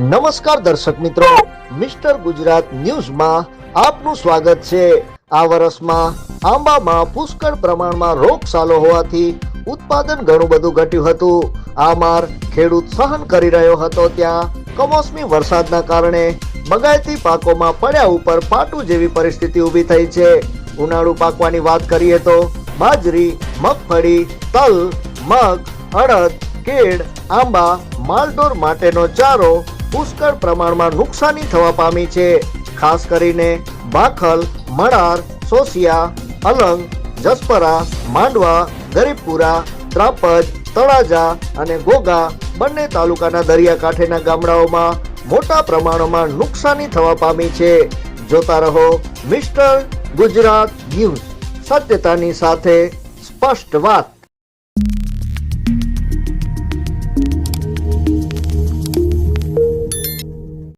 નમસ્કાર દર્શક મિત્રો. મિસ્ટર ગુજરાત ન્યૂઝમાં આપનું સ્વાગત છે. આ વર્ષમાં આંબામાં પુષ્કળ પ્રમાણમાં રોગચાલો હોવાથી ઉત્પાદન ઘણું બધું ઘટ્યું હતું. આ માર ખેડૂત સહન કરી રહ્યો હતો ત્યાં. કમોસમી વરસાદના કારણે બગાયતી પાકોમાં પડ્યા ઉપર પાટું જેવી પરિસ્થિતિ ઊભી થઈ છે. ઉનાળુ પાકવાની વાત કરીએ તો બાજરી, મગફળી, તલ, મગ, અડદ, કેળ, આંબા માલઢોર માટેનો ચારો પુષ્કળ પ્રમાણમાં નુકસાની થવા પામી છે. ખાસ કરીને બાખલ મણાર, સોસિયા, અલંગ, જસપરા, માંડવા, ગરીબપુરા, ત્રાપજ, તળાજા અને ગોગા બંને તાલુકાના દરિયાકાંઠેના ગામડાઓમાં મોટા પ્રમાણમાં નુકસાની થવા પામી છે. જોતા રહો મિસ્ટર ગુજરાત ન્યૂઝ. સત્યતાની સાથે સ્પષ્ટ વાત.